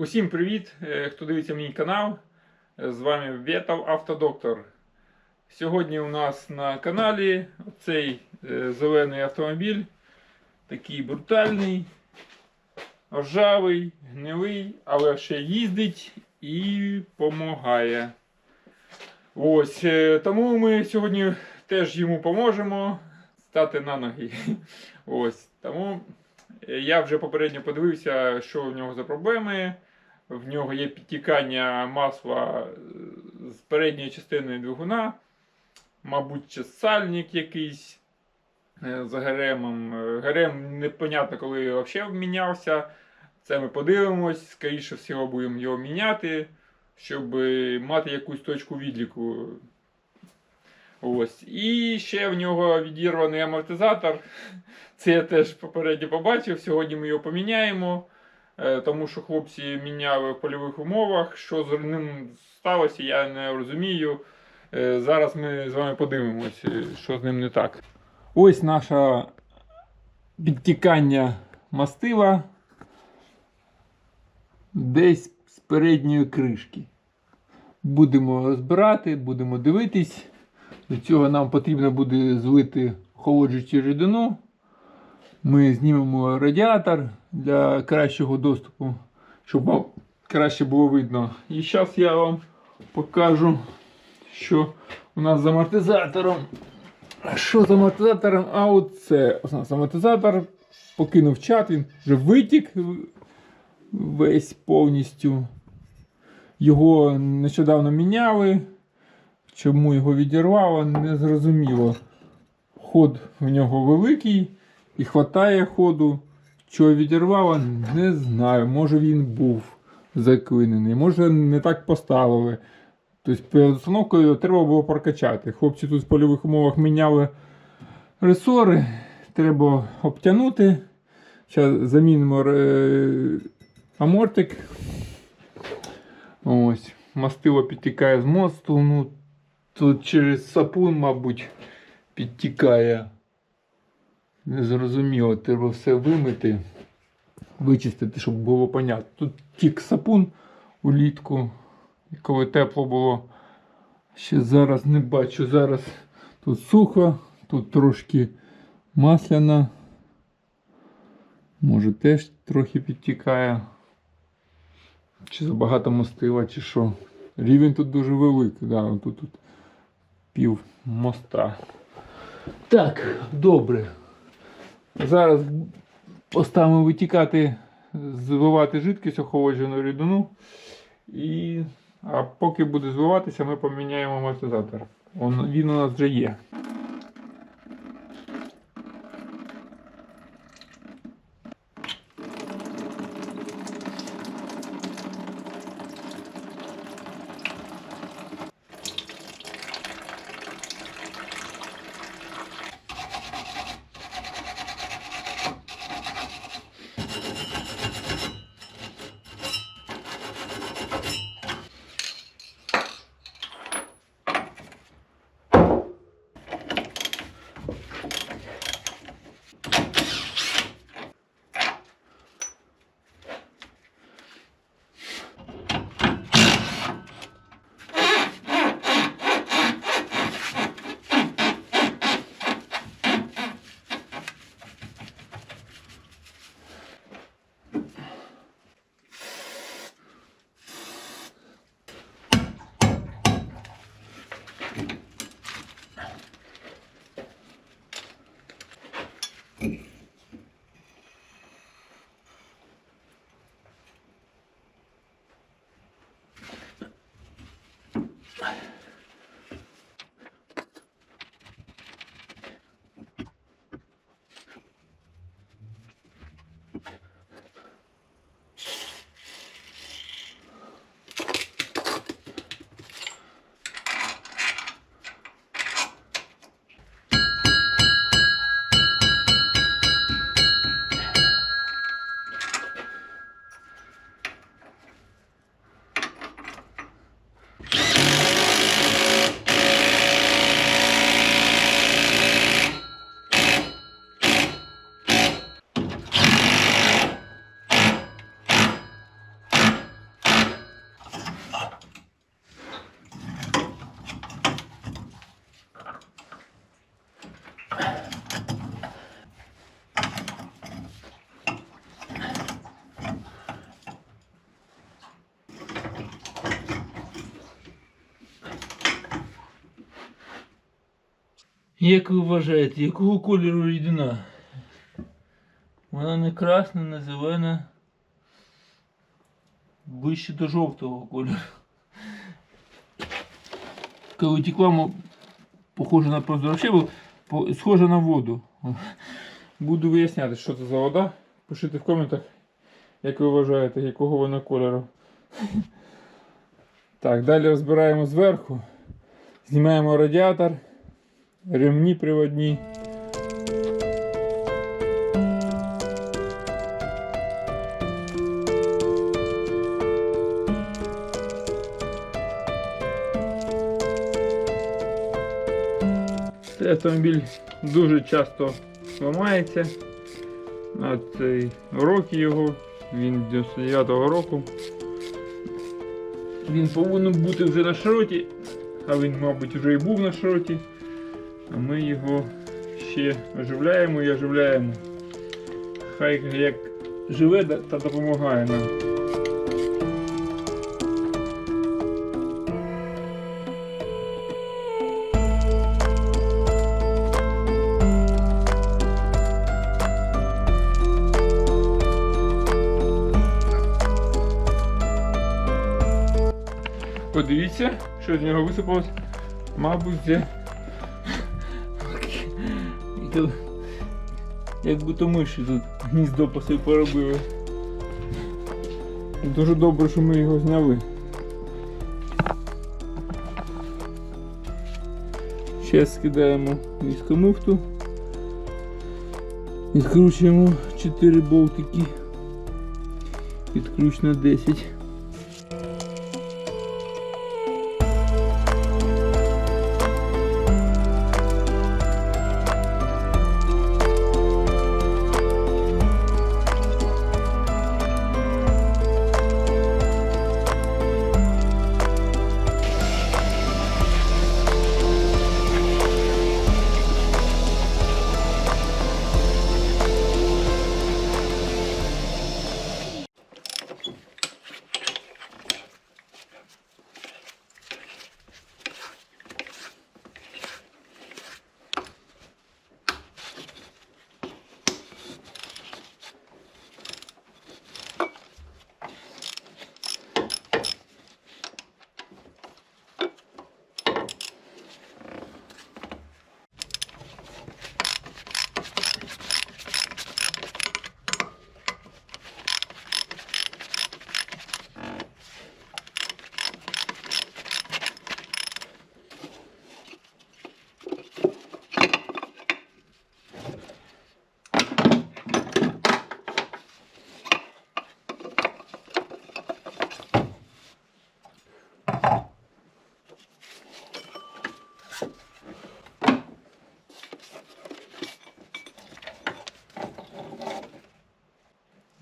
Усім привіт, е, хто дивиться мій канал. Е, З вами Ветов Автодоктор. Сьогодні у нас на каналі цей е, зелений автомобіль. Такий брутальний, ржавий, гнилий, але ще їздить і допомагає. Ось, тому ми сьогодні теж йому поможемо стати на ноги. Ось, тому я вже попередньо подивився, що в нього за проблеми. В нього є підтікання масла е, з передньої частини двигуна, мабуть, чи сальник якийсь е, з ГРМом. Е, ГРМ непонятно, коли взагалі мінявся. Це ми подивимось. Скоріше всього, будемо його міняти, щоб мати якусь точку відліку. Ось. І ще в нього відірваний амортизатор. Це я теж попередньо побачив. Сьогодні ми його поміняємо. Е, Тому що хлопці міняли в польових умовах. Що з ним сталося, я не розумію. Е, Зараз ми з вами подивимось, е, що з ним не так. Ось наше підтікання мастила десь з передньої кришки. Будемо розбирати, будемо дивитись. До цього нам потрібно буде злити охолоджуючу рідину. Ми знімемо радіатор для кращого доступу, щоб вам краще було видно. І зараз я вам покажу, що у нас з амортизатором. Що з амортизатором? А оце у нас амортизатор покинув чат, він вже витік весь повністю. Його нещодавно міняли. Чому його відірвало, не зрозуміло. Ход в нього великий і хватає ходу. Чого відірвало, не знаю. Може він був заклинений, може не так поставили. Тобто перед установкою треба було прокачати. Хлопці тут в польових умовах міняли ресори, треба обтягнути. Зараз замінимо е, амортик. Ось, мастило підтікає з мосту. Ну, тут через сапун, мабуть, підтікає. Незрозуміло, треба все вимити, вичистити, щоб було понятно. Тут тік сапун улітку, і коли тепло було. Ще зараз не бачу. Зараз тут сухо, тут трошки масляна. Може теж трохи підтікає. Чи забагато мастила, чи що. Рівень тут дуже великий, да, тут, тут пів моста. Так, добре. Зараз поставимо витікати, звивати жидкість охолоджену рідину. І, а поки буде звиватися, ми поміняємо амортизатор. Він у нас вже є. Як ви вважаєте, якого кольору рідина? Вона не красна, не зелена. Ближче до жовтого кольору. Коли текла, похоже на бу- схоже на воду. Буду виясняти, що це за вода. Пишіть в коментах, як ви вважаєте, якого вона кольору. Так, далі розбираємо зверху. Знімаємо радіатор, ремні приводні. Цей автомобіль дуже часто ламається. А цей роки його, він 99-го року. Він повинен бути вже на шроті, а він, мабуть, вже і був на шроті. А ми його ще оживляємо і оживляємо. Хай як живе та допомагає нам. Подивіться, що з нього висипалось. Мабуть, це. Це Як будто миші тут гніздо поси поробили. Дуже добре, що ми його зняли. Зараз скидаємо військомуфту. Відкручуємо 4 болтики. Під на 10.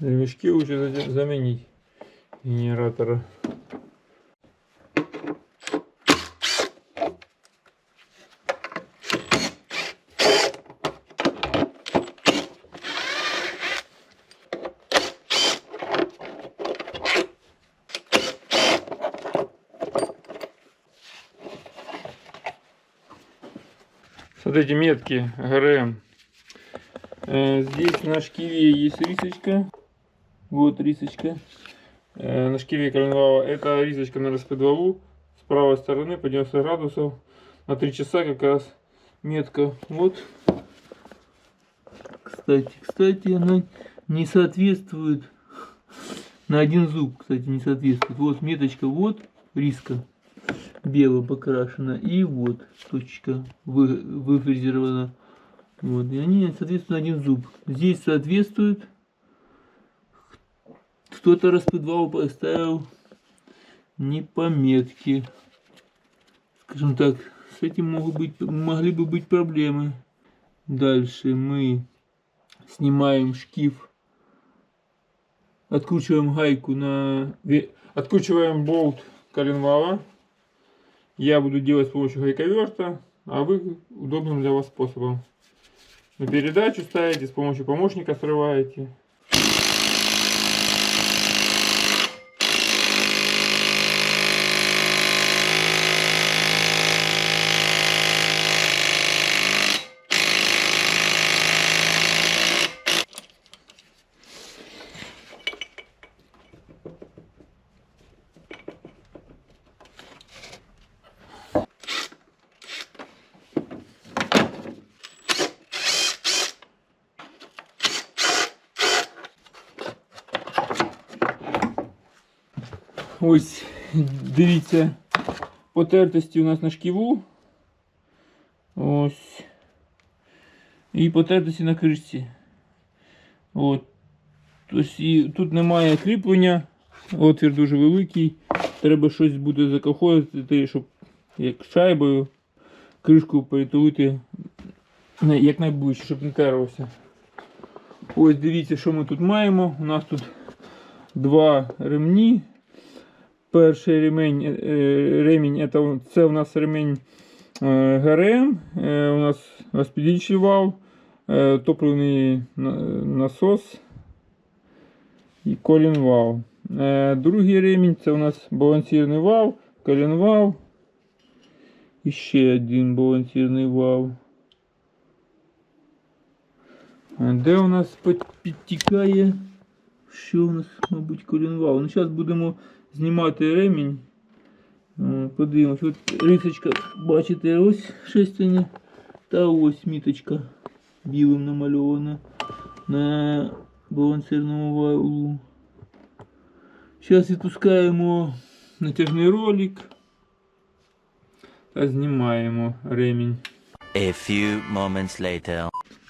Ремешки лучше за- заменить генератора. Смотрите, метки ГРМ. Э, Здесь на шкиве есть рисочка. Вот рисочка. Э, На шкиве коленвала. Это рисочка на распредвалу. С правой стороны по 90 градусов. На 3 часа как раз метка. Вот. Кстати, кстати, она не соответствует. На один зуб, кстати, не соответствует. Вот меточка, вот риска. Бело покрашена. И вот точка вы, выфрезерована. Вот, и они, соответственно, один зуб. Здесь соответствует. Кто-то распредвал поставил не по метке. Скажем так, с этим могут быть, могли бы быть проблемы. Дальше мы снимаем шкив. Откручиваем гайку на... Откручиваем болт коленвала. Я буду делать с помощью гайковерта, а вы удобным для вас способом. На передачу ставите, с помощью помощника срываете. Ось, дивіться, потертості у нас на шківу. Ось. І потертості на кришці. От. Тобто і тут немає кріплення, отвір дуже великий. Треба щось буде закохувати, щоб як шайбою кришку перетулити якнайближче, щоб не терлося. Ось дивіться, що ми тут маємо. У нас тут два ремні. Перший ремень, е, е, ремінь це, у- це у нас ремень е, ГРМ. У нас розподільчий вал, топливний на- насос і колінвал. Е, другий ремінь це у нас балансірний вал, колінвал. І ще один балансірний вал. Де у нас підтікає? Що у нас, мабуть, колінвал? Ну, зараз будемо знімати ремінь. Е, Подивимось. От рисочка, бачите, ось шестерня. Та ось міточка білим намальована на балансирному валу. Зараз відпускаємо натяжний ролик та знімаємо ремінь. A few moments later.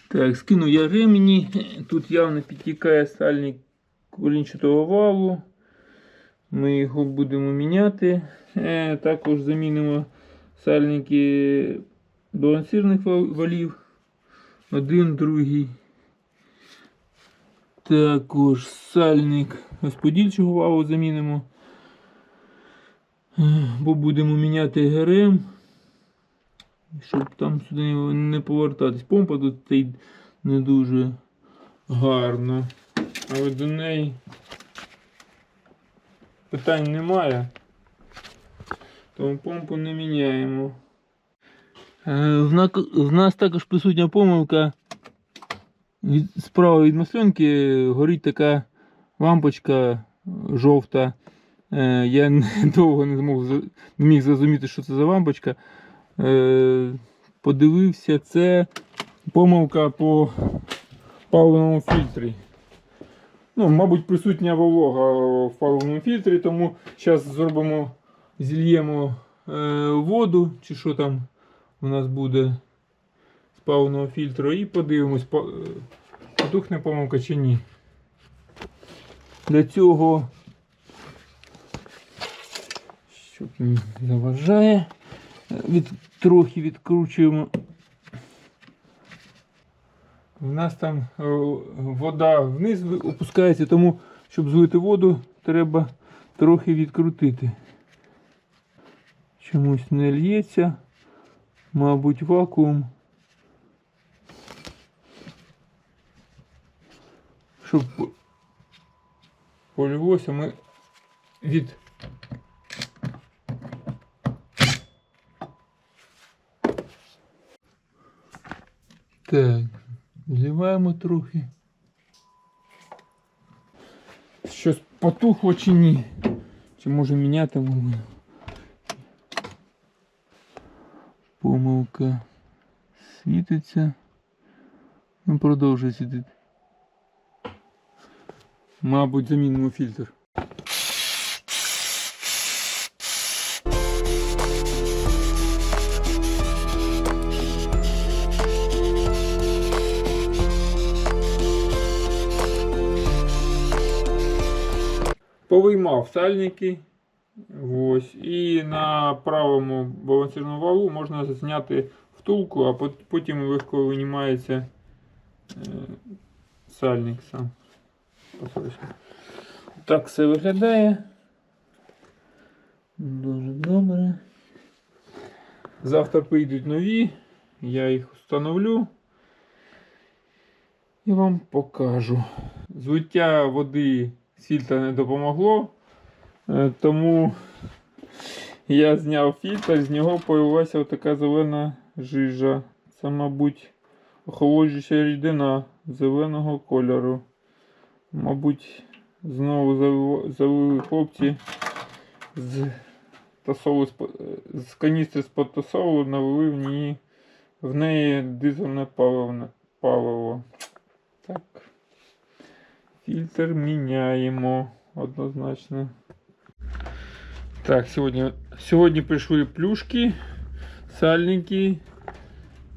Так, скинув я ремені. Тут явно підтікає сальник колінчатого валу. Ми його будемо міняти. Е, Також замінимо сальники балансирних валів. Один, другий. Також сальник розподільчого валу замінимо. Е, Бо будемо міняти ГРМ щоб там сюди не повертатись. Помпа тут не дуже гарно. Але до неї питань немає. Тому помпу не міняємо. Е, В, нас також присутня помилка. Від, справа від масленки горить така лампочка жовта. Е, Я довго не змог не міг зрозуміти, що це за лампочка. Е, подивився, це помилка по паливному фільтрі. Ну, мабуть, присутня волога в паливному фільтрі, тому зараз зробимо, зільємо е, воду, чи що там у нас буде з паливного фільтру, і подивимось, по- е, потухне помилка чи ні. Для цього, щоб не заважає, від, трохи відкручуємо. У нас там е, вода вниз опускається, тому щоб злити воду, треба трохи відкрутити. Чомусь не лється, мабуть, вакуум. Щоб по- полилося, ми від Так, зливаємо трохи. Щось потухло чи ні? Чи може міняти можна? Помилка світиться. Ну, продовжує світити. Мабуть, замінимо фільтр. Повиймав сальники. Ось. І на правому балансирному валу можна зняти втулку, а потім легко винімається е, сальник сам. Так все виглядає. Дуже добре. Завтра прийдуть нові, я їх встановлю і вам покажу. Злиття води з фільтра не допомогло, тому я зняв фільтр, з нього появилася така зелена жижа. Це, мабуть, охолоджуюча рідина зеленого кольору. Мабуть, знову залили хлопці з тосолу з, по- з каністри з-под тосолу налили в неї, в неї дизельне паливо. Так. Фільтр міняємо однозначно. Так, сьогодні, сьогодні прийшли плюшки, сальники,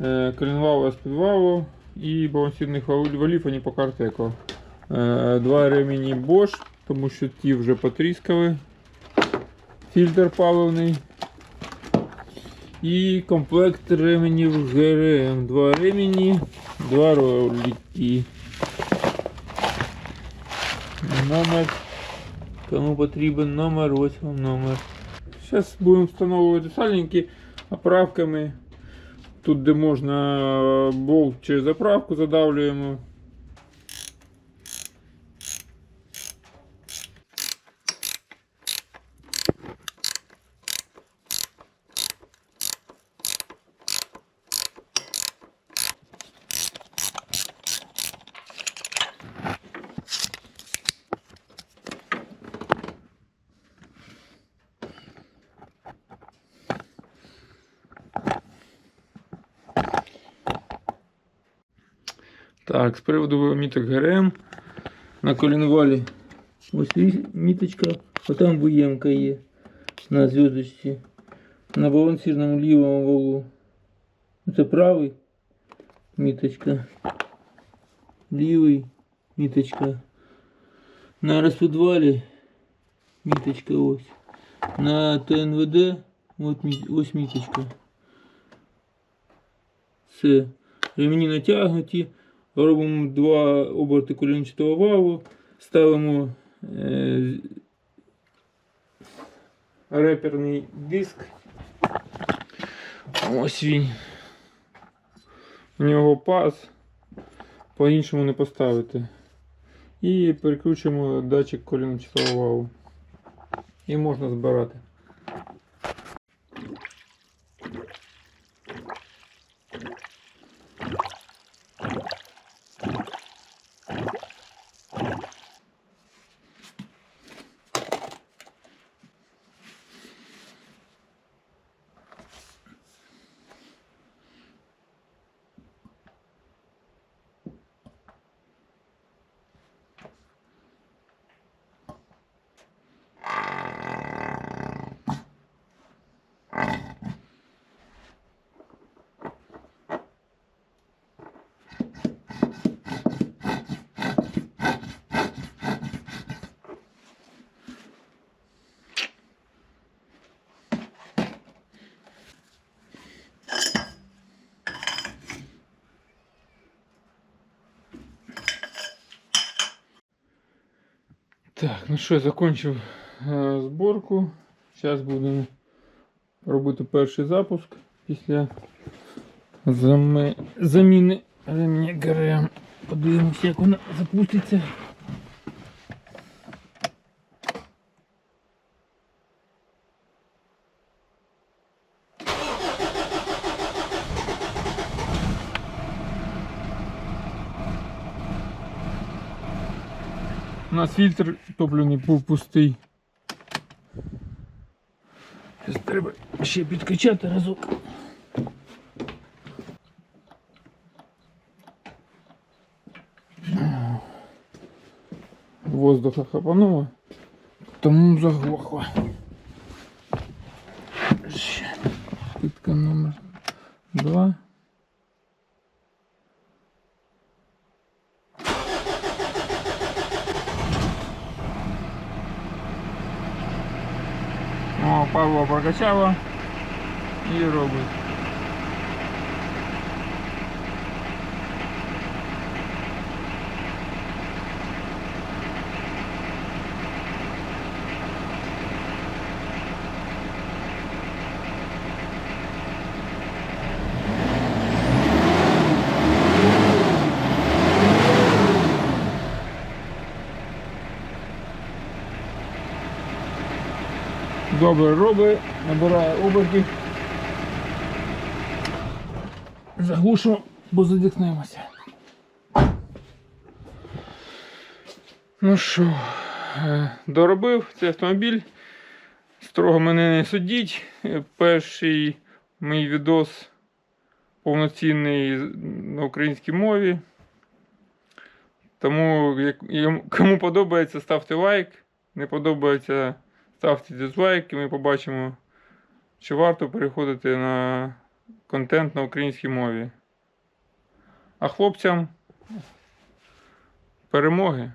е, коленвалу з підвалу і балансірних вал- валів, вони по картеку. Е, два ремені Bosch, тому що ті вже потріскали. Фільтр паливний. І комплект ременів ГРМ. Два ремені, два ролики. Номер. Кому потрібен номер, ось вам номер. Зараз будемо встановлювати сальники оправками. Тут, де можна е, болт через заправку задавлюємо. Так, з приводу міток ГРМ на колінвалі. Ось міточка, а там виємка є на зв'язочці. На балансирному лівому валу. Це правий міточка. Лівий міточка. На розпідвалі міточка ось. На ТНВД ось міточка. Все. Ремені натягнуті. Робимо два оберти колінчатого валу, ставимо е, реперний диск. Ось він. У нього паз. По-іншому не поставити. І переключимо датчик колінчатого валу. І можна збирати. Так, ну що, закончив е, зборку. Зараз будемо робити перший запуск після зами... заміни ремня ГРМ. Подивимося, як вона запуститься. У нас фільтр топливний був пустий. Зараз треба ще підкачати разок. Воздуха хапануло, тому заглохло. Питка номер два. О, Павло и і робить. Добре робить, набирає обертів. Заглушу, бо задихнемося. Ну що, е, доробив цей автомобіль. Строго мене не судіть. Перший мій відос повноцінний на українській мові. Тому, кому подобається, ставте лайк. Не подобається, ставте дизлайки, ми побачимо, чи варто переходити на контент на українській мові. А хлопцям перемоги!